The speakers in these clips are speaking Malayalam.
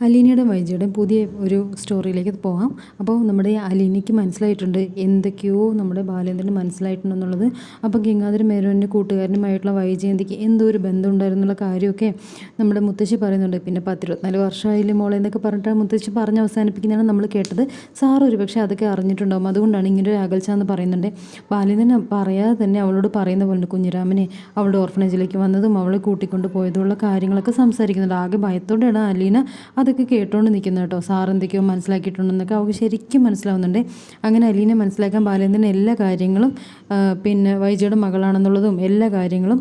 അലീനയുടെ വൈജയുടെയും പുതിയ ഒരു സ്റ്റോറിയിലേക്ക് പോകാം. അപ്പോൾ നമ്മുടെ അലീനയ്ക്ക് മനസ്സിലായിട്ടുണ്ട് എന്തൊക്കെയോ നമ്മുടെ ബാലേന്ദ്രന് മനസ്സിലായിട്ടുണ്ടെന്നുള്ളത്. അപ്പോൾ ഗംഗാധര മേനോന്റെ കൂട്ടുകാരനുമായിട്ടുള്ള വൈജയന്തിക്ക് എന്തോ ഒരു ബന്ധം ഉണ്ടായിരുന്നുള്ള കാര്യമൊക്കെ നമ്മുടെ മുത്തശ്ശി പറയുന്നുണ്ട്. പിന്നെ പത്തിരുപത്തിനാല് വർഷമായില്ലേ മോളെ എന്നൊക്കെ പറഞ്ഞിട്ട് മുത്തശ്ശി പറഞ്ഞ് അവസാനിപ്പിക്കുന്നതാണ് നമ്മൾ കേട്ടത്. സാറ് ഒരു പക്ഷേ അതൊക്കെ അറിഞ്ഞിട്ടുണ്ടാകും അതുകൊണ്ടാണ് ഇങ്ങനെ ഒരു അകൽച്ച എന്ന് പറയുന്നുണ്ട്. ബാലേന്ദ്രൻ പറയാതെ തന്നെ അവളോട് പറയുന്ന പോലെ കുഞ്ഞിരാമനെ അവളുടെ ഓർഫനേജിലേക്ക് വന്നതും അവളെ കൂട്ടിക്കൊണ്ട് പോയതുമുള്ള കാര്യങ്ങളൊക്കെ സംസാരിക്കുന്നുണ്ട്. ആകെ ഭയത്തോടെയാണ് അലീന അതൊക്കെ കേട്ടോണ്ട് നിൽക്കുന്നത് കേട്ടോ. സാർ എന്തൊക്കെയോ മനസ്സിലാക്കിയിട്ടുണ്ടെന്നൊക്കെ അവൾക്ക് ശരിക്കും മനസ്സിലാവുന്നുണ്ട്. അങ്ങനെ അലീനെ മനസ്സിലാക്കാൻ ബാലേന്ദ്രൻ എല്ലാ കാര്യങ്ങളും പിന്നെ വൈജയുടെ മകളാണെന്നുള്ളതും എല്ലാ കാര്യങ്ങളും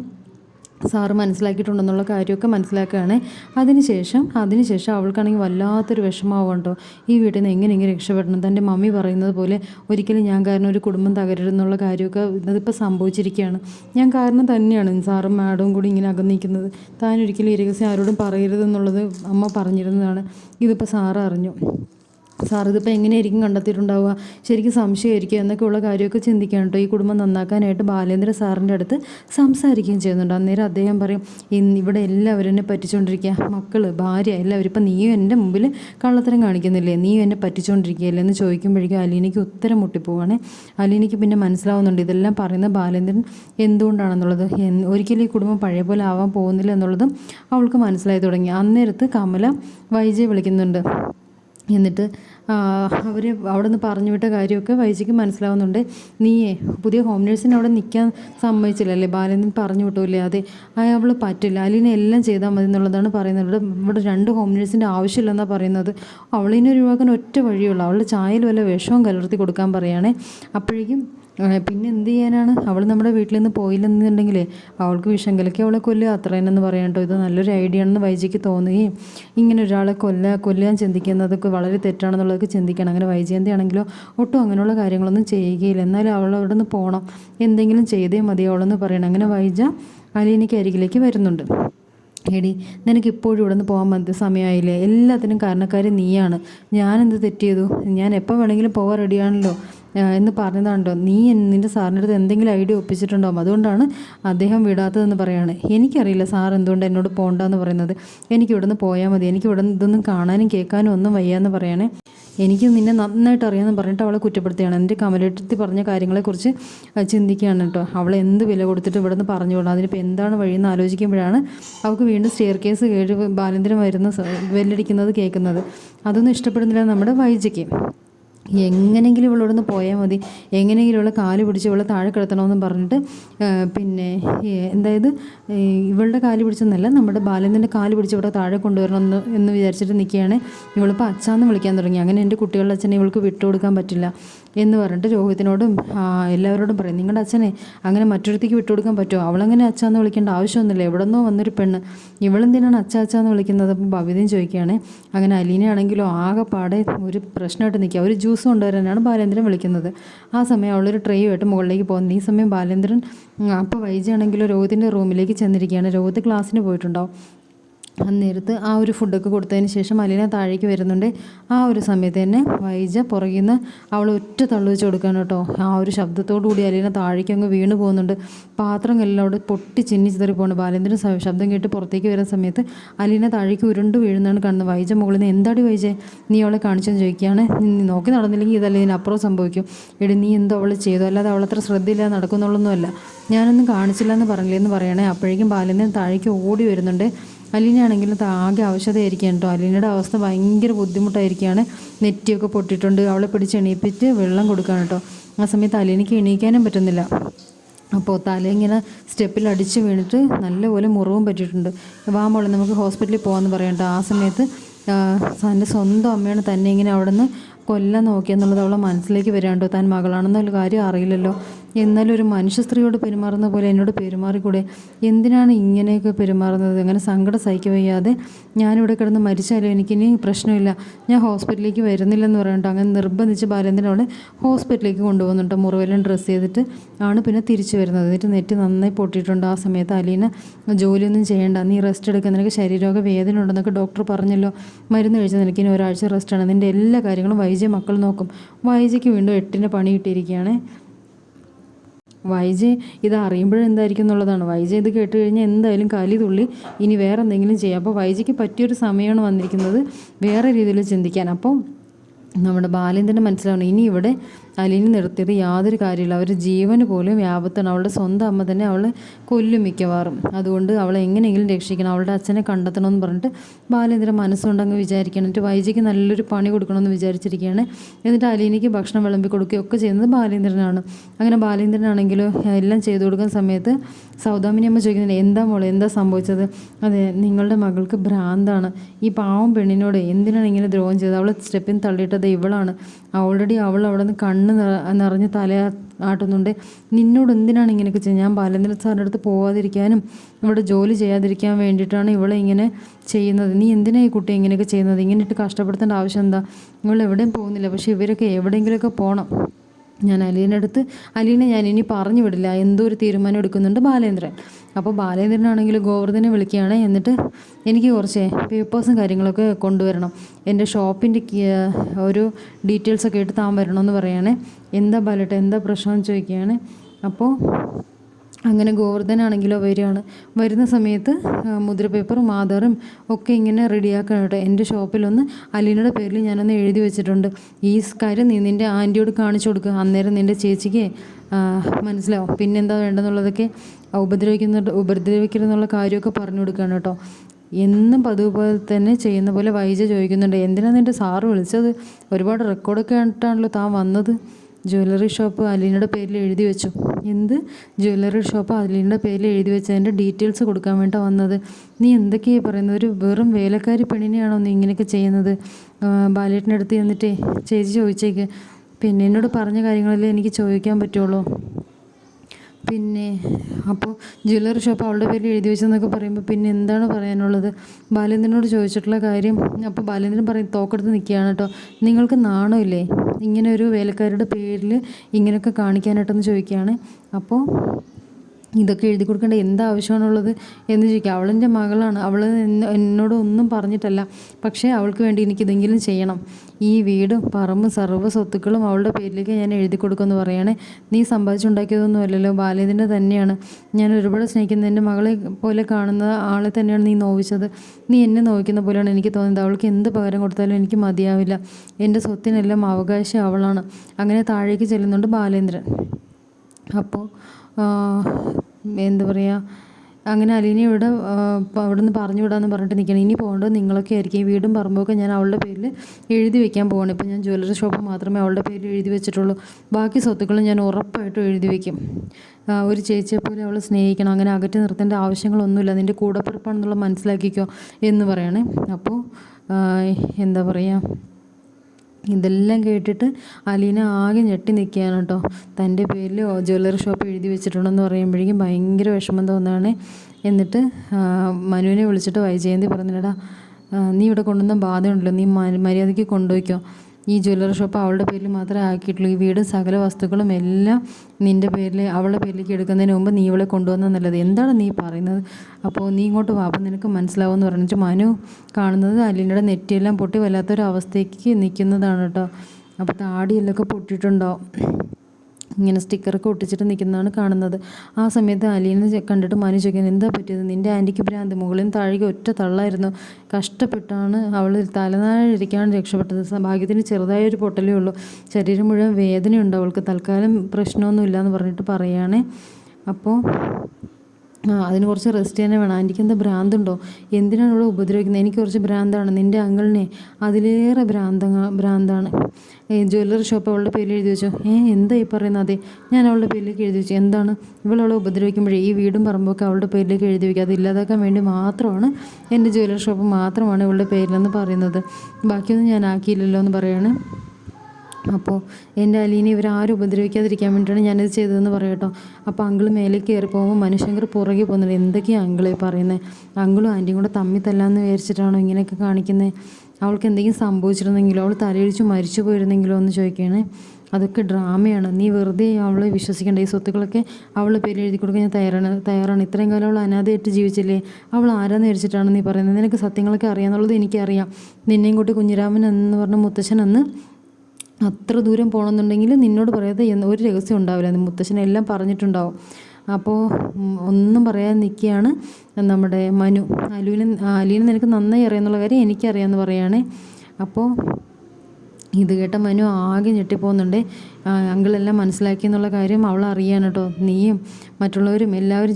സാറ് മനസ്സിലാക്കിയിട്ടുണ്ടെന്നുള്ള കാര്യമൊക്കെ മനസ്സിലാക്കുകയാണ്. അതിനുശേഷം അതിനുശേഷം അവൾക്കാണെങ്കിൽ വല്ലാത്തൊരു വിഷമാവുണ്ടോ ഈ വീട്ടിൽ നിന്ന് എങ്ങനെ രക്ഷപ്പെടണം? തന്റെ മമ്മി പറയുന്നത് പോലെ ഒരിക്കലും ഞാൻ കാരണം ഒരു കുടുംബം തകരരുതെന്നുള്ള കാര്യമൊക്കെ ഇതിപ്പോൾ സംഭവിച്ചിരിക്കുകയാണ്. ഞാൻ കാരണം തന്നെയാണ് സാറും മാഡവും കൂടി ഇങ്ങനെ അകന്നിരിക്കുന്നത് താൻ ഒരിക്കലും ഈ രഹസ്യം ആരോടും പറയരുതെന്നുള്ളത് അമ്മ പറഞ്ഞിരുന്നതാണ്. ഇതിപ്പോൾ സാറ് അറിഞ്ഞു. സാർ ഇതിപ്പോൾ എങ്ങനെയായിരിക്കും കണ്ടെത്തിയിട്ടുണ്ടാവുക? ശരിക്കും സംശയമായിരിക്കും എന്നൊക്കെയുള്ള കാര്യമൊക്കെ ചിന്തിക്കാൻ കേട്ടോ. ഈ കുടുംബം നന്നാക്കാനായിട്ട് ബാലേന്ദ്ര സാറിന്റെ അടുത്ത് സംസാരിക്കുകയും ചെയ്യുന്നുണ്ട്. അന്നേരം അദ്ദേഹം പറയും ഇന്ന് ഇവിടെ എല്ലാവരും എന്നെ പറ്റിച്ചുകൊണ്ടിരിക്കുക മക്കൾ ഭാര്യ എല്ലാവരും ഇപ്പം നീയും എന്റെ മുമ്പിൽ കള്ളത്തരം കാണിക്കുന്നില്ലേ? നീയും എന്നെ പറ്റിച്ചുകൊണ്ടിരിക്കുകയല്ലേ എന്ന് ചോദിക്കുമ്പോഴേക്കും അലീനയ്ക്ക് ഉത്തരം മുട്ടിപ്പോവാണ്. അലീനയ്ക്ക് പിന്നെ മനസ്സിലാവുന്നുണ്ട് ഇതെല്ലാം പറയുന്ന ബാലേന്ദ്രൻ എന്തുകൊണ്ടാണെന്നുള്ളത്? ഒരിക്കലും ഈ കുടുംബം പഴയ പോലെ ആവാൻ പോകുന്നില്ല എന്നുള്ളതും അവൾക്ക് മനസ്സിലായി തുടങ്ങി. അന്നേരത്ത് കമല വൈജയെ വിളിക്കുന്നുണ്ട്. എന്നിട്ട് അവർ അവിടെ നിന്ന് പറഞ്ഞു വിട്ട കാര്യമൊക്കെ വൈജിക്ക് മനസ്സിലാവുന്നുണ്ട്. നീയേ പുതിയ ഹോം നേഴ്സിനെ അവിടെ നിൽക്കാൻ സമ്മതിച്ചില്ലല്ലേ ബാലൻ പറഞ്ഞു വിട്ടില്ലേ അതെ അവൾ പറ്റില്ല. അലീനെ എല്ലാം ചെയ്താൽ മതി എന്നുള്ളതാണ് പറയുന്നത്. ഇവിടെ ഇവിടെ രണ്ട് ഹോം നേഴ്സിന്റെ ആവശ്യമില്ലെന്നാണ് പറയുന്നത്. അവളിനെ ഒഴിവാക്കാൻ ഒറ്റ വഴിയുള്ളൂ അവളുടെ ചായയിൽ വല്ല വിഷവും കലർത്തി കൊടുക്കാൻ പറയുകയാണേ അപ്പോഴേക്കും പിന്നെ എന്ത് ചെയ്യാനാണ്? അവൾ നമ്മുടെ വീട്ടിൽ നിന്ന് പോയില്ലെന്നുണ്ടെങ്കിൽ അവൾക്ക് വിഷങ്കലയ്ക്ക് അവളെ കൊല്ലുക അത്ര തന്നെന്ന് പറയാം കേട്ടോ. ഇത് നല്ലൊരു ഐഡിയ ആണെന്ന് വൈജിക്ക് തോന്നുകയും ഇങ്ങനെ ഒരാളെ കൊല്ല കൊല്ലാൻ ചിന്തിക്കുന്നതൊക്കെ വളരെ തെറ്റാണെന്നുള്ളതൊക്കെ ചിന്തിക്കണം. അങ്ങനെ വൈജയന്തി ആണെങ്കിലോ ഒട്ടും അങ്ങനെയുള്ള കാര്യങ്ങളൊന്നും ചെയ്യുകയില്ല. എന്നാലും അവൾ അവിടെ നിന്ന് പോകണം എന്തെങ്കിലും ചെയ്തേ മതി അവളെന്ന് പറയണം. അങ്ങനെ വൈജ അലീനയ്ക്ക് അരികിലേക്ക് വരുന്നുണ്ട്. എടി നിനക്ക് ഇപ്പോഴും ഇവിടെ നിന്ന് പോകാൻ മതി സമയമായില്ലേ എല്ലാത്തിനും കാരണക്കാർ നീയാണ്. ഞാനെന്ത് തെറ്റ് ചെയ്തു? ഞാൻ എപ്പോൾ വേണമെങ്കിലും പോകാൻ റെഡിയാണല്ലോ എന്ന് പറഞ്ഞതാണ്ടോ നീ നിന്റെ സാറിന്റെ അടുത്ത് എന്തെങ്കിലും ഐഡിയ ഒപ്പിച്ചിട്ടുണ്ടോ? അതുകൊണ്ടാണ് അദ്ദേഹം വിടാത്തതെന്ന് പറയാണ്. എനിക്കറിയില്ല സാർ എന്തുകൊണ്ട് എന്നോട് പോകണ്ടെന്ന് പറയുന്നത്. എനിക്ക് ഇവിടെ നിന്ന് പോയാൽ മതി. എനിക്ക് ഇവിടെ ഇതൊന്നും കാണാനും കേൾക്കാനും ഒന്നും വയ്യാന്ന് പറയണേ. എനിക്ക് നിന്നെ നന്നായിട്ട് അറിയാമെന്ന് പറഞ്ഞിട്ട് അവളെ കുറ്റപ്പെടുത്തുകയാണ്. എന്റെ കമലെടുത്തി പറഞ്ഞ കാര്യങ്ങളെക്കുറിച്ച് ചിന്തിക്കുകയാണ് കേട്ടോ. അവളെ എന്ത് വില കൊടുത്തിട്ട് ഇവിടെ നിന്ന് പറഞ്ഞു വിടണം. അതിനിപ്പോൾ എന്താണ് വഴിയെന്ന് ആലോചിക്കുമ്പോഴാണ് അവൾക്ക് വീണ്ടും സ്റ്റെയർ കേസ് കേട്ട് ബാലേന്ദ്രൻ വരുന്ന വെല്ലടിക്കുന്നത് കേൾക്കുന്നത്. അതൊന്നും ഇഷ്ടപ്പെടുന്നില്ല നമ്മുടെ വൈജയ്ക്ക്. എങ്ങനെയെങ്കിലും ഇവളോടൊന്ന് പോയാൽ മതി. എങ്ങനെയെങ്കിലും ഇവളെ കാൽ പിടിച്ച് ഇവളെ താഴെ കിടത്തണമെന്ന് പറഞ്ഞിട്ട് പിന്നെ എന്തായത് ഇവളുടെ കാൽ പിടിച്ചെന്നല്ല നമ്മുടെ ബാലേന്ദ്രന്റെ കാൽ പിടിച്ച് ഇവിടെ താഴെ കൊണ്ടുവരണമെന്ന് എന്ന് വിചാരിച്ചിട്ട് നിൽക്കുകയാണ്. ഇവളിപ്പോൾ അച്ഛാന്ന് വിളിക്കാൻ തുടങ്ങി. അങ്ങനെ എന്റെ കുട്ടികളുടെ അച്ഛനെ ഇവൾക്ക് വിട്ടുകൊടുക്കാൻ പറ്റില്ല. എന്ന് പറഞ്ഞിട്ട് രോഹിത്തിനോടും എല്ലാവരോടും പറയും നിങ്ങളുടെ അച്ഛനെ അങ്ങനെ മറ്റൊരുത്തേക്ക് വിട്ടുകൊടുക്കാൻ പറ്റുമോ? അവളങ്ങനെ അച്ഛാന്ന് വിളിക്കേണ്ട ആവശ്യമൊന്നുമില്ല. എവിടെ നിന്നോ വന്നൊരു പെണ്ണ്. ഇവളെന്തിനാണ് അച്ഛ അച്ഛാന്ന് വിളിക്കുന്നത്? അപ്പം ഭവിതയും ചോദിക്കുകയാണ് അങ്ങനെ അലീനയാണെങ്കിലോ ആകെപ്പാടെ ഒരു പ്രശ്നമായിട്ട് നിൽക്കുക. ഒരു ജ്യൂസ് കൊണ്ടുവരാനാണ് ബാലേന്ദ്രൻ വിളിക്കുന്നത്. ആ സമയം അവളൊരു ട്രെയുമായിട്ട് മുകളിലേക്ക് പോകുന്നത് ഈ സമയം ബാലേന്ദ്രൻ അപ്പോൾ വൈജയാണെങ്കിലോ രോഹിത്തിന്റെ റൂമിലേക്ക് ചെന്നിരിക്കുകയാണ്. രോഹിത് ക്ലാസ്സിന് പോയിട്ടുണ്ടാവും. അന്നേരത്ത് ആ ഒരു ഫുഡൊക്കെ കൊടുത്തതിന് ശേഷം അലീന താഴേക്ക് വരുന്നുണ്ട്. ആ ഒരു സമയത്ത് തന്നെ വൈജ പുറകിൽ നിന്ന് അവൾ ഒറ്റ തള്ളു വെച്ച് കൊടുക്കണം കേട്ടോ. ആ ഒരു ശബ്ദത്തോടു കൂടി അലീന താഴേക്ക് അങ്ങ് വീണ് പോകുന്നുണ്ട്. പാത്രങ്ങളെല്ലാം അവിടെ പൊട്ടി ചിന്നി ചിതറി പോകുന്നു ബാലേന്ദ്രൻ ശബ്ദം കേട്ട് പുറത്തേക്ക് വരുന്ന സമയത്ത് അലീന താഴേക്ക് ഉരുണ്ട് വീഴുന്നതാണ് കാണുന്നത്. വൈജ മുകളിൽ നിന്ന് എന്താടി വൈജ നീ അവളെ കാണിച്ചെന്ന് ചോദിക്കുകയാണ്. നീ നോക്കി നടന്നില്ലെങ്കിൽ ഇതല്ലേ ഇതിനപ്പുറം സംഭവിക്കും. എടി നീ എന്തോ അവൾ ചെയ്തു? അല്ലാതെ അവളത്ര ശ്രദ്ധയില്ലാതെ നടക്കുന്നുള്ളൊന്നുമല്ല ഞാനൊന്നും കാണിച്ചില്ല എന്ന് പറഞ്ഞില്ലേ എന്ന് പറയണേ. അപ്പോഴേക്കും ബാലേന്ദ്രൻ താഴേക്ക് ഓടി വരുന്നുണ്ട്. അലീനയാണെങ്കിലും ആകെ അവശതയായിരിക്കും കേട്ടോ. അലീനയുടെ അവസ്ഥ ഭയങ്കര ബുദ്ധിമുട്ടായിരിക്കുകയാണ്. നെറ്റിയൊക്കെ പൊട്ടിയിട്ടുണ്ട്. അവളെ പിടിച്ച് എണീപ്പിച്ച് വെള്ളം കൊടുക്കുകയാണ് കേട്ടോ. ആ സമയത്ത് അലീനയ്ക്ക് എണീക്കാനും പറ്റുന്നില്ല. അപ്പോൾ തല ഇങ്ങനെ സ്റ്റെപ്പിൽ അടിച്ച് വീണിട്ട് നല്ലപോലെ മുറിവും പറ്റിയിട്ടുണ്ട്. വാ മോളെ നമുക്ക് ഹോസ്പിറ്റലിൽ പോകാമെന്ന് പറയണ്ട ആ സമയത്ത് തന്റെ സ്വന്തം അമ്മയാണ് തന്നെ ഇങ്ങനെ അവിടെ നിന്ന് കൊല്ലം നോക്കിയെന്നുള്ളത് അവളെ മനസ്സിലേക്ക് വരാണ്ടോ താൻ മകളാണെന്നുള്ള കാര്യം അറിയില്ലല്ലോ. എന്നാലും ഒരു മനുഷ്യ സ്ത്രീയോട് പെരുമാറുന്ന പോലെ എന്നോട് പെരുമാറിക്കൂടെ? എന്തിനാണ് ഇങ്ങനെയൊക്കെ പെരുമാറുന്നത്? അങ്ങനെ സങ്കടം സഹിക്കുക വയ്യാതെ ഞാനിവിടെ കിടന്ന് മരിച്ചാലും? എനിക്കിനി പ്രശ്നമില്ല. ഞാൻ ഹോസ്പിറ്റലിലേക്ക് വരുന്നില്ലെന്ന് പറഞ്ഞിട്ട് അങ്ങനെ നിർബന്ധിച്ച് ബാലേന്ദ്രൻ അവളെ ഹോസ്പിറ്റലിലേക്ക് കൊണ്ടുപോകുന്നുണ്ട് മുറിവെല്ലാം ഡ്രസ്സ് ചെയ്തിട്ട് ആണ് പിന്നെ തിരിച്ചു വരുന്നത്. എന്നിട്ട് നെറ്റ് നന്നായി പൊട്ടിയിട്ടുണ്ട്. ആ സമയത്ത് അലീന ജോലിയൊന്നും ചെയ്യേണ്ട. നീ റെസ്റ്റ് എടുക്കുക നിനക്ക് ശരീരരോഗ വേദന ഉണ്ടെന്നൊക്കെ ഡോക്ടർ പറഞ്ഞല്ലോ. മരുന്ന് കഴിച്ച നിനക്കിനി ഒരാഴ്ച റെസ്റ്റാണ് നിന്റെ എല്ലാ കാര്യങ്ങളും വൈജയ മക്കൾ നോക്കും. വൈജയ്ക്ക് വീണ്ടും എട്ടിന്റെ പണി കിട്ടിയിരിക്കുകയാണ്. വൈജയ് ഇത് അറിയുമ്പോഴെന്തായിരിക്കും എന്നുള്ളതാണ്. വൈജയ് ഇത് കേട്ട് കഴിഞ്ഞാൽ എന്തായാലും കലി തുള്ളി. ഇനി വേറെ എന്തെങ്കിലും ചെയ്യാം. അപ്പോൾ വൈജയ്ക്ക് പറ്റിയൊരു സമയമാണ് വന്നിരിക്കുന്നത്. വേറെ രീതിയിൽ ചിന്തിക്കാൻ. അപ്പോൾ നമ്മുടെ ബാലേന്ദ്രന് മനസ്സിലാവണം. ഇനി ഇവിടെ അലീനെ നിർത്തിയിട്ട് യാതൊരു കാര്യമില്ല. അവർ ജീവന് പോലും വ്യാപത്താണ്. അവളുടെ സ്വന്തം അമ്മ തന്നെ അവളെ കൊല്ലും മിക്കവാറും. അതുകൊണ്ട് അവളെ എങ്ങനെയെങ്കിലും രക്ഷിക്കണം. അവളുടെ അച്ഛനെ കണ്ടെത്തണമെന്ന് പറഞ്ഞിട്ട് ബാലേന്ദ്രൻ മനസ്സുകൊണ്ടങ്ങ് വിചാരിക്കണം എന്നിട്ട് വൈജയ്ക്ക് നല്ലൊരു പണി കൊടുക്കണമെന്ന് വിചാരിച്ചിരിക്കുകയാണ്. എന്നിട്ട് അലീനയ്ക്ക് ഭക്ഷണം വിളമ്പി കൊടുക്കുകയൊക്കെ ചെയ്യുന്നത് ബാലേന്ദ്രനാണ് അങ്ങനെ ബാലേന്ദ്രനാണെങ്കിലോ എല്ലാം ചെയ്തു കൊടുക്കുന്ന സമയത്ത് സൗദാമിനി അമ്മ ചോദിക്കുന്നുണ്ട് എന്താ മോളെ എന്താ സംഭവിച്ചത്? അതെ നിങ്ങളുടെ മകൾക്ക് ഭ്രാന്താണ്. ഈ പാവം പെണ്ണിനോട് എന്തിനാണ് ഇങ്ങനെ ദ്രോഹം ചെയ്തത്? അവളെ സ്റ്റെപ്പിൽ തള്ളിയിട്ടത് ഇവളാണ്. ഓൾറെഡി അവൾ അവിടെ നിന്ന് കണ്ണ് നിറഞ്ഞ് തല ആട്ടുന്നുണ്ട്. നിന്നോട് എന്തിനാണ് ഇങ്ങനെയൊക്കെ ചെയ്യുന്നത്? ഞാൻ ബാലേന്ദ്രൻ സാറിന്റെ അടുത്ത് പോവാതിരിക്കാനും ഇവിടെ ജോലി ചെയ്യാതിരിക്കാൻ വേണ്ടിയിട്ടാണ് ഇവളെ ഇങ്ങനെ ചെയ്യുന്നത്. നീ എന്തിനാണ് ഈ കുട്ടി ഇങ്ങനെയൊക്കെ ചെയ്യുന്നത്? ഇങ്ങനെ ഇട്ട് കഷ്ടപ്പെടുത്തേണ്ട ആവശ്യം എന്താ? ഇവൾ എവിടെയും പോകുന്നില്ല. പക്ഷേ ഇവരൊക്കെ എവിടെയെങ്കിലുമൊക്കെ പോകണം ഞാൻ അലീനെ അടുത്ത് അലീനെ ഞാൻ ഇനി പറഞ്ഞു വിടില്ല. എന്തോ ഒരു തീരുമാനം എടുക്കുന്നുണ്ട് ബാലേന്ദ്രൻ? അപ്പോൾ ബാലേന്ദ്രനാണെങ്കിൽ ഗോവർദ്ധനെ വിളിക്കുകയാണ്. എന്നിട്ട് എനിക്ക് കുറച്ച് പേപ്പേഴ്സും കാര്യങ്ങളൊക്കെ കൊണ്ടുവരണം. എന്റെ ഷോപ്പിന്റെ ഒരു ഡീറ്റെയിൽസൊക്കെ ഇട്ട് താൻ വരണമെന്ന് പറയുകയാണ് എന്താ ബാലേട്ട എന്താ പ്രശ്നം ചോദിക്കുകയാണ്. അപ്പോൾ അങ്ങനെ ഗോവർദ്ധനാണെങ്കിലോ വരികയാണ്. വരുന്ന സമയത്ത് മുദ്ര പേപ്പറും ആധാറും ഒക്കെ ഇങ്ങനെ റെഡിയാക്കണം കേട്ടോ. എന്റെ ഷോപ്പിലൊന്ന് അലീനയുടെ പേരിൽ ഞാനൊന്ന് എഴുതി വെച്ചിട്ടുണ്ട്. ഈ കാര്യം നീ നിന്റെ ആന്റിയോട് കാണിച്ചു കൊടുക്കുക അന്നേരം നിന്റെ ചേച്ചിക്ക് മനസ്സിലാവും. പിന്നെന്താ വേണ്ടെന്നുള്ളതൊക്കെ ഉപദ്രവിക്കുന്ന ഉപദ്രവിക്കരുതെന്നുള്ള കാര്യമൊക്കെ പറഞ്ഞു കൊടുക്കുകയാണ് കേട്ടോ. എന്നും പതിവ് പോലെ തന്നെ ചെയ്യുന്ന പോലെ വൈജ ചോദിക്കുന്നുണ്ട്. എന്തിനാണ് നിന്റെ സാറ് വിളിച്ചത്? ഒരുപാട് റെക്കോർഡൊക്കെ ആയിട്ടാണല്ലോ താൻ വന്നത്. ജ്വല്ലറി ഷോപ്പ് അലീനയുടെ പേരിൽ എഴുതി വെച്ചു. എന്ത്? ജ്വല്ലറി ഷോപ്പ് അലീനയുടെ പേരിൽ എഴുതി വെച്ചതിന്റെ ഡീറ്റെയിൽസ് കൊടുക്കാൻ വേണ്ടി വന്നത്. നീ എന്തൊക്കെയാണ് പറയുന്നത്? ഒരു വെറും വേലക്കാരി പെണ്ണിനെയാണോ നീ ഇങ്ങനെയൊക്കെ ചെയ്യുന്നത്? ബാലേട്ടന്റെ അടുത്ത് ചെന്നിട്ടേ ചേച്ചി ചോദിച്ചേക്ക്. പിന്നെ എന്നോട് പറഞ്ഞ കാര്യങ്ങളല്ലേ എനിക്ക് ചോദിക്കാൻ പറ്റുള്ളൂ. പിന്നെ അപ്പോൾ ജ്വല്ലറി ഷോപ്പ് അവളുടെ പേരിൽ എഴുതി വെച്ചെന്നൊക്കെ പറയുമ്പോൾ പിന്നെ എന്താണ് പറയാനുള്ളത്? ബാലേന്ദ്രനോട് ചോദിച്ചിട്ടുള്ള കാര്യം അപ്പോൾ ബാലേന്ദ്രൻ പറയും തോക്കെടുത്ത് നിൽക്കുകയാണ് കേട്ടോ. നിങ്ങൾക്ക് നാണമില്ലേ ഇങ്ങനെ ഒരു വേലക്കാരുടെ പേരിൽ ഇങ്ങനെയൊക്കെ കാണിക്കാനായിട്ടെന്ന് ചോദിക്കുകയാണ്. അപ്പോൾ ഇതൊക്കെ എഴുതി കൊടുക്കേണ്ട എന്ത് ആവശ്യമാണുള്ളത് എന്ന് ചോദിക്കുക അവളെന്റെ മകളാണ്. അവൾ എന്ന- എന്നോട് ഒന്നും പറഞ്ഞിട്ടല്ല. പക്ഷേ അവൾക്ക് വേണ്ടി എനിക്കിതെങ്കിലും ചെയ്യണം. ഈ വീടും പറമ്പും സർവ സ്വത്തുക്കളും അവളുടെ പേരിലേക്ക് ഞാൻ എഴുതി കൊടുക്കുമെന്ന് പറയണേ. നീ സമ്പാദിച്ചുണ്ടാക്കിയതൊന്നും അല്ലല്ലോ. ബാലേതിന്റെ തന്നെയാണ്. ഞാൻ ഒരുപാട് സ്നേഹിക്കുന്ന എന്റെ മകളെ പോലെ കാണുന്ന ആളെ തന്നെയാണ് നീ നോവിച്ചത്. നീ എന്നെ നോവിക്കുന്ന പോലെയാണ് എനിക്ക് തോന്നുന്നത് അവൾക്ക് എന്ത് പകരം കൊടുത്താലും എനിക്ക് മതിയാവില്ല. എന്റെ സ്വത്തിനെല്ലാം അവകാശം അവളാണ്. അങ്ങനെ താഴേക്ക് ചെല്ലുന്നുണ്ട് ബാലേന്ദ്രൻ. അപ്പോൾ എന്താ പറയുക അങ്ങനെ അലീനെ ഇവിടെ ആ, അവിടെ നിന്ന് പറഞ്ഞു വിടാമെന്ന് പറഞ്ഞിട്ട് നിൽക്കണം ഇനി പോകേണ്ടത് നിങ്ങളൊക്കെ ആയിരിക്കും. വീടും പറമ്പൊക്കെ ഞാൻ അവളുടെ പേരിൽ എഴുതി വെക്കാൻ പോവാണ്. ഇപ്പം ഞാൻ ജ്വല്ലറി ഷോപ്പ് മാത്രമേ അവളുടെ പേരിൽ എഴുതി വെച്ചിട്ടുള്ളൂ. ബാക്കി സ്വത്തുക്കളും ഞാൻ ഉറപ്പായിട്ടും എഴുതി വെക്കും. ഒരു ചേച്ചിയെ പോലെ അവളെ സ്നേഹിക്കണം. അങ്ങനെ അകറ്റി നിർത്തേണ്ട ആവശ്യങ്ങളൊന്നുമില്ല. നിന്റെ കൂടപ്പിറപ്പാണെന്നുള്ള മനസ്സിലാക്കിക്കോ എന്ന് പറയണേ. അപ്പോൾ എന്താ പറയുക ഇതെല്ലാം കേട്ടിട്ട് അലീന ആകെ ഞെട്ടി നിൽക്കുകയാണ് കേട്ടോ. തന്റെ പേരിൽ ജ്വല്ലറി ഷോപ്പ് എഴുതി വെച്ചിട്ടുണ്ടെന്ന് പറയുമ്പോഴേക്കും ഭയങ്കര വിഷമം തോന്നുകയാണ്. എന്നിട്ട് മനുവിനെ വിളിച്ചിട്ട് വൈജയന്തി പറഞ്ഞില്ലടാ നീ ഇവിടെ കൊണ്ടുവന്ന ബാധയുണ്ടല്ലോ നീ മര്യാദയ്ക്ക് കൊണ്ടുപോയിക്കോ. ഈ ജ്വല്ലറി ഷോപ്പ് അവളുടെ പേരിൽ മാത്രമേ ആക്കിയിട്ടുള്ളൂ. ഈ വീടും സകല വസ്തുക്കളും എല്ലാം നിന്റെ പേരിൽ അവളുടെ പേരിലേക്ക് എടുക്കുന്നതിന് മുമ്പ് നീ ഇവളെ കൊണ്ടുവന്ന നല്ലത്. എന്താണ് നീ പറയുന്നത്? അപ്പോൾ നീ ഇങ്ങോട്ട് വാ. അപ്പം നിനക്ക് മനസ്സിലാവുമെന്ന് പറഞ്ഞിട്ട് മനു കാണുന്നത് അല്ലിന്റെ നെറ്റിയെല്ലാം പൊട്ടി വല്ലാത്തൊരു അവസ്ഥയ്ക്ക് നിൽക്കുന്നതാണ് കേട്ടോ. അപ്പോൾ താടിയെല്ലൊക്കെ പൊട്ടിയിട്ടുണ്ടാവും. ഇങ്ങനെ സ്റ്റിക്കറൊക്കെ ഒട്ടിച്ചിട്ട് നിൽക്കുന്നതാണ് കാണുന്നത്. ആ സമയത്ത് അലീനെ കണ്ടിട്ട് മനു ചോദിക്കുന്നത് എന്താ പറ്റിയത്? നിന്റെ ആന്റിക്ക് ഭ്രാന്ത്. മുകളിൽ നിന്ന് താഴേക്ക് ഒറ്റ തള്ളായിരുന്നു. കഷ്ടപ്പെട്ടാണ് അവൾ തലനാഴിരിക്കാണ് രക്ഷപ്പെട്ടത്. ഭാഗ്യത്തിന് ചെറുതായൊരു പൊട്ടലേ ഉള്ളൂ. ശരീരം മുഴുവൻ വേദനയുണ്ട് അവൾക്ക്. തൽക്കാലം പ്രശ്നമൊന്നുമില്ല എന്ന് പറഞ്ഞിട്ട് പറയുകയാണേ അപ്പോൾ ആ അതിന് കുറച്ച് റെസ്റ്റ് തന്നെ വേണം. ആന്റിക്ക് എന്താ ഭ്രാന്തുണ്ടോ? എന്തിനാണ് ഇവിടെ ഉപദ്രവിക്കുന്നത് എനിക്ക് കുറച്ച് ഭ്രാന്താണ്. നിന്റെ അങ്കിളിനെ അതിലേറെ ഭ്രാന്ത ഭ്രാന്താണ്. ജ്വല്ലറി ഷോപ്പ് അവളുടെ പേരിൽ എഴുതി വെച്ചു. ഏ എന്താ ഈ പറയുന്നത്? അതെ ഞാൻ അവളുടെ പേരിലേക്ക് എഴുതി വെച്ചു. എന്താണ്? ഇവളവളെ ഉപദ്രവിക്കുമ്പോഴേ ഈ വീടും പറമ്പൊക്കെ അവളുടെ പേരിലേക്ക് എഴുതി വെക്കുക അത് ഇല്ലാതാക്കാൻ വേണ്ടി മാത്രമാണ് എന്റെ ജ്വല്ലറി ഷോപ്പ് മാത്രമാണ് ഇവളുടെ പേരിലെന്ന് പറയുന്നത്. ബാക്കിയൊന്നും ഞാൻ ആക്കിയില്ലല്ലോ എന്ന് പറയാണ്. അപ്പോൾ എന്റെ അലീനെ ഇവരാരും ഉപദ്രവിക്കാതിരിക്കാൻ വേണ്ടിയിട്ടാണ് ഞാനിത് ചെയ്തതെന്ന് പറയട്ടോ അപ്പോൾ അങ്കിൾ മേലെ കയറി പോകുമ്പോൾ മനുഷ്യങ്കർ പുറകെ പോകുന്നുണ്ട്. എന്തൊക്കെയാണ് അങ്കിളെ പറയുന്നത് അങ്കിളും ആന്റിയും കൂടെ തമ്മിൽ തല്ലാന്ന് വിചാരിച്ചിട്ടാണോ ഇങ്ങനെയൊക്കെ കാണിക്കുന്നത് അവൾക്ക് എന്തെങ്കിലും സംഭവിച്ചിരുന്നെങ്കിലോ അവൾ തലയിടിച്ച് മരിച്ചു പോയിരുന്നെങ്കിലോ എന്ന് ചോദിക്കുകയാണേ. അതൊക്കെ ഡ്രാമയാണ്. നീ വെറുതെ അവളെ വിശ്വസിക്കേണ്ട. ഈ സ്വത്തുക്കളൊക്കെ അവളുടെ പേര് എഴുതി കൊടുക്കാൻ ഞാൻ തയ്യാറാണ് തയ്യാറാണ്. ഇത്രയും കാലം അവൾ അനാഥയായിട്ട് ജീവിച്ചില്ലേ? അവൾ ആരാന്ന് വിചാരിച്ചിട്ടാണ് നീ പറയുന്നത്? നിനക്ക് സത്യങ്ങളൊക്കെ അറിയാമെന്നുള്ളത് എനിക്കറിയാം. നിന്നെയും കൂട്ടി കുഞ്ഞിരാമൻ എന്ന് പറഞ്ഞ മുത്തശ്ശൻ അന്ന് അത്ര ദൂരം പോകണമെന്നുണ്ടെങ്കിൽ നിന്നോട് പറയാതെ ഒരു രഹസ്യം ഉണ്ടാവില്ല. മുത്തശ്ശനെല്ലാം പറഞ്ഞിട്ടുണ്ടാവും. അപ്പോൾ ഒന്നും പറയാൻ നിൽക്കുകയാണ് നമ്മുടെ മനു. അലുവിനെ അലീനെ നിനക്ക് നന്നായി അറിയാമെന്നുള്ള കാര്യം എനിക്കറിയാമെന്ന് പറയുകയാണേ. അപ്പോൾ ഇത് കേട്ട മനു ആകെ ഞെട്ടിപ്പോകുന്നുണ്ട്. അങ്കിളെല്ലാം മനസ്സിലാക്കി എന്നുള്ള കാര്യം അവൾ അറിയാണ് കേട്ടോ. നീയും മറ്റുള്ളവരും എല്ലാവരും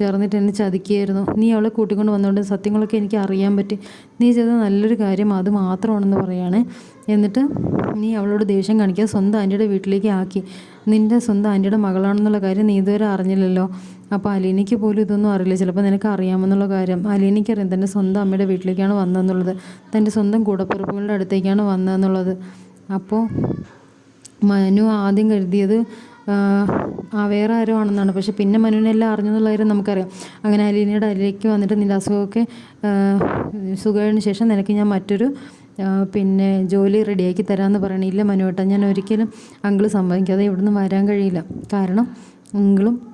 ചേർന്നിട്ട് എന്നെ ചതിക്കുകയായിരുന്നു. നീ അവളെ കൂട്ടിക്കൊണ്ട് വന്നതുകൊണ്ട് സത്യങ്ങളൊക്കെ എനിക്ക് അറിയാൻ പറ്റി. നീ ചെയ്ത നല്ലൊരു കാര്യം അത് മാത്രമാണെന്ന് പറയാണ്. എന്നിട്ട് നീ അവളോട് ദേഷ്യം കാണിക്കുക സ്വന്തം ആന്റിയുടെ വീട്ടിലേക്ക് ആക്കി. നിന്റെ സ്വന്തം ആന്റിയുടെ മകളാണെന്നുള്ള കാര്യം നീ ഇതുവരെ അറിഞ്ഞില്ലല്ലോ. അപ്പോൾ അലീനയ്ക്ക് പോലും ഇതൊന്നും അറിയില്ല. ചിലപ്പോൾ നിനക്ക് അറിയാമെന്നുള്ള കാര്യം. അലീനയ്ക്ക് അറിയാം തന്റെ സ്വന്തം അമ്മയുടെ വീട്ടിലേക്കാണ് വന്നതെന്നുള്ളത്. തന്റെ സ്വന്തം കൂടപ്പിറപ്പുകളുടെ അടുത്തേക്കാണ് വന്നതെന്നുള്ളത്. അപ്പോൾ മനു ആദ്യം കരുതിയത് ആ, വേറെ ആരോ ആണെന്നാണ്. പക്ഷെ പിന്നെ മനുവിനെല്ലാം അറിഞ്ഞെന്നുള്ള കാര്യം നമുക്കറിയാം. അങ്ങനെ അലീനയുടെ അരിലേക്ക് വന്നിട്ട് നിന്റെ അസുഖമൊക്കെ സുഖമായതിനു ശേഷം നിനക്ക് ഞാൻ മറ്റൊരു പിന്നെ ജോലി റെഡിയാക്കി തരാമെന്ന് പറയണേ ഇല്ല മനുവേട്ടാ ഞാൻ ഒരിക്കലും അങ്കിൾ സമ്മതിക്കാതെ ഇവിടുന്ന് വരാൻ കഴിയില്ല. കാരണം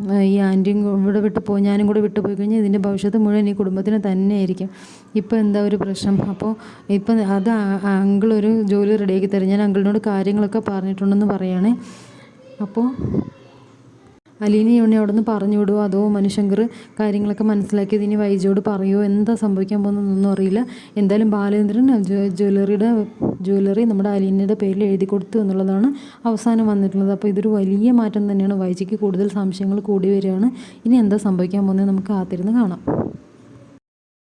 ആ, ഈ ആന്റിയും ഇവിടെ വിട്ടു പോയി ഞാനും കൂടെ വിട്ടു പോയി കഴിഞ്ഞാൽ ഇതിന്റെ ഭവിഷ്യത്ത് മുഴുവൻ ഈ കുടുംബത്തിന് തന്നെ ആയിരിക്കും ഇപ്പോൾ എന്താ ഒരു പ്രശ്നം? അപ്പോൾ ഇപ്പം അത് അങ്കിൾ ഒരു ജോലി റെഡിയാക്കി തരും. ഞാൻ അങ്കിളിനോട് കാര്യങ്ങളൊക്കെ പറഞ്ഞിട്ടുണ്ടെന്ന് പറയുകയാണേ അപ്പോൾ അലീനെ ഇവനെ അവിടെ നിന്ന് പറഞ്ഞു വിടുമോ അതോ മനുശങ്കർ കാര്യങ്ങളൊക്കെ മനസ്സിലാക്കിയത് ഇനി വൈജയോട് പറയുമോ എന്താ സംഭവിക്കാൻ പോകുന്നതെന്നൊന്നും അറിയില്ല. എന്തായാലും ബാലേന്ദ്രൻ ജ്വ- ജ്വല്ലറിയുടെ ജ്വല്ലറി നമ്മുടെ അലീനയുടെ പേരിൽ എഴുതി കൊടുത്തു എന്നുള്ളതാണ് അവസാനം വന്നിട്ടുള്ളത്. അപ്പോൾ ഇതൊരു വലിയ മാറ്റം തന്നെയാണ്. വൈജയ്ക്ക് കൂടുതൽ സംശയങ്ങൾ കൂടി വരികയാണ്. ഇനി എന്താ സംഭവിക്കാൻ പോകുന്നത് നമുക്ക് കാത്തിരുന്ന് കാണാം.